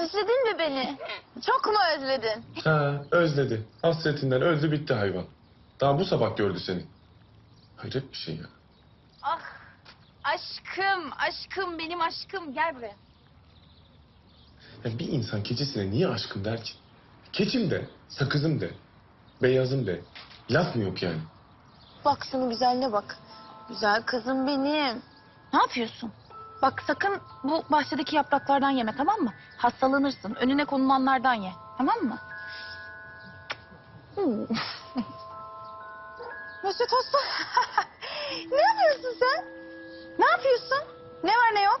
Özledin mi beni? Çok mu özledin? Ha, özledi. Hasretinden öldü bitti hayvan. Daha bu sabah gördü seni. Hayret bir şey ya. Ah aşkım, aşkım benim aşkım. Gel buraya. ya. Bir insan keçisine niye aşkım der ki? Keçim de, sakızım de, beyazım de. Laf mı yok yani? Bak şunun güzelliğine bak. Güzel kızım benim. Ne yapıyorsun? Bak sakın bu bahçedeki yapraklardan yeme tamam mı? Hastalanırsın. Önüne konulanlardan ye. Tamam mı? Mesut hasta. ne yapıyorsun sen? Ne yapıyorsun? Ne var ne yok?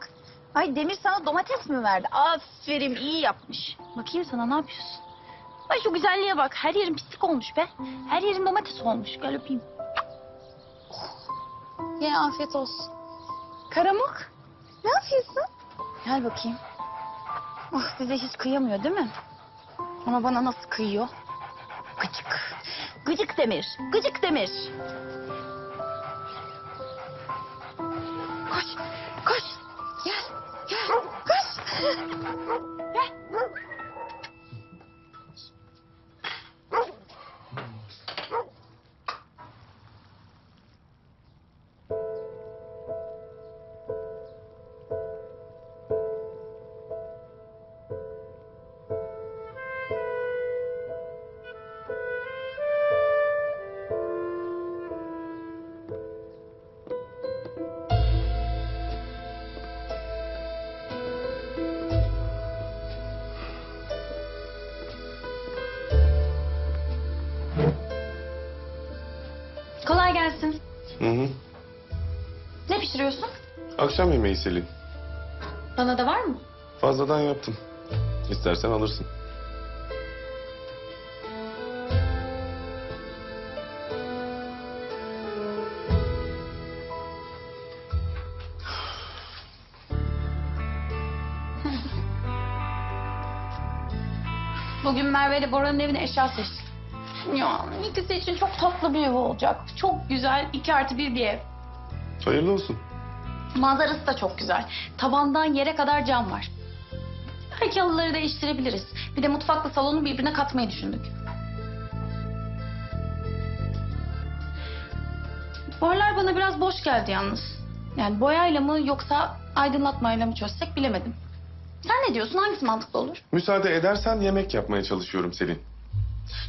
Ay Demir sana domates mi verdi? Aferin iyi yapmış. Bakayım sana ne yapıyorsun? Ay şu güzelliğe bak. Her yerin pislik olmuş be. Her yerin domates olmuş. Gel öpeyim. Ye afiyet olsun. Karamuk. Ne yapıyorsun? Gel bakayım. Ah bize hiç kıyamıyor değil mi? Ama bana nasıl kıyıyor? Gıcık. Gıcık Demir. Gıcık Demir. Koş. Koş. Gel. Gel. Koş. Gelsin. Hı hı. Ne pişiriyorsun? Akşam yemeği Selin. Bana da var mı? Fazladan yaptım. İstersen alırsın. Bugün Merve ile Bora'nın evine eşya seçtik. Ya ikisi için çok tatlı bir ev olacak. Çok güzel iki artı bir bir ev. Hayırlı olsun. Manzarası da çok güzel. Tabandan yere kadar cam var. Belki halıları değiştirebiliriz. Bir de mutfakla salonu birbirine katmayı düşündük. Boyalar bana biraz boş geldi yalnız. Yani boyayla mı yoksa aydınlatmayla mı çözsek bilemedim. Sen ne diyorsun? Hangisi mantıklı olur? Müsaade edersen yemek yapmaya çalışıyorum Selin.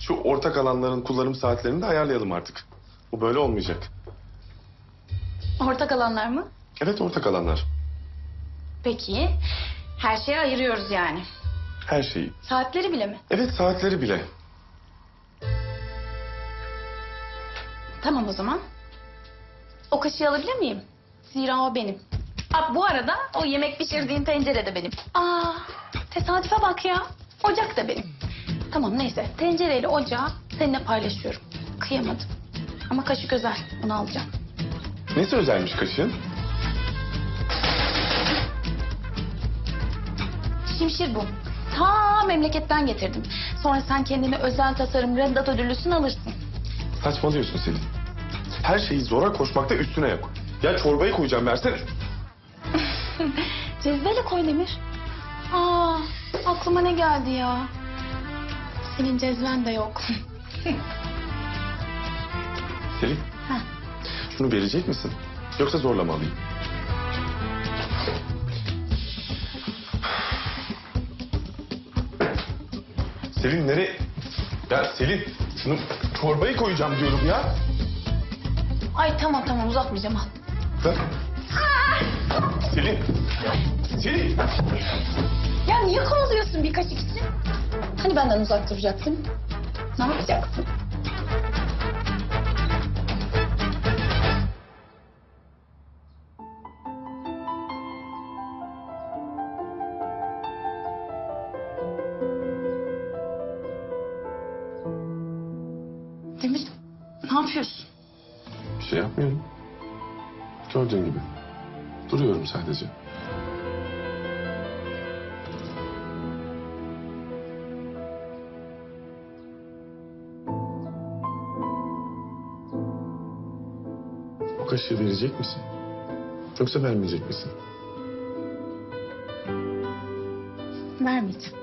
Şu ortak alanların kullanım saatlerini de ayarlayalım artık. Bu böyle olmayacak. Ortak alanlar mı? Evet ortak alanlar. Peki. Her şeye ayırıyoruz yani. Her şeyi. Saatleri bile mi? Evet saatleri bile. Tamam o zaman. O kaşığı alabilir miyim? Zira o benim. Aa, bu arada o yemek pişirdiğin tencere de benim. Aa, tesadüfe bak ya. Ocak da benim. Tamam neyse. Tencereyle ocağı seninle paylaşıyorum. Kıyamadım. Ama kaşık özel. Onu alacağım. Nesi özelmiş kaşığın? Şimşir bu. Ta memleketten getirdim. Sonra sen kendine özel tasarım Red Dot ödüllüsünü alırsın. Saçmalıyorsun Selin. Her şeyi zora koşmakta üstüne yok. Ya çorbayı koyacağım versene. Cezveyle koy Demir. Aa, aklıma ne geldi ya? Senin cezven de yok. Selin Heh. şunu verecek misin? Yoksa zorla mı alayım? Selin nereye? Ya Selin şunu çorbayı koyacağım diyorum ya. Ay tamam tamam uzatmayacağım al. Ver. Selin. Selin. Ya niye kovalıyorsun bir kaşık için? Hani benden uzak duracaksın? Ne yapacaksın? Demir, ne yapıyorsun? Bir şey yapmıyorum. Gördüğün gibi. Duruyorum sadece. Kaşığı verecek misin? Yoksa vermeyecek misin? Vermeyeceğim.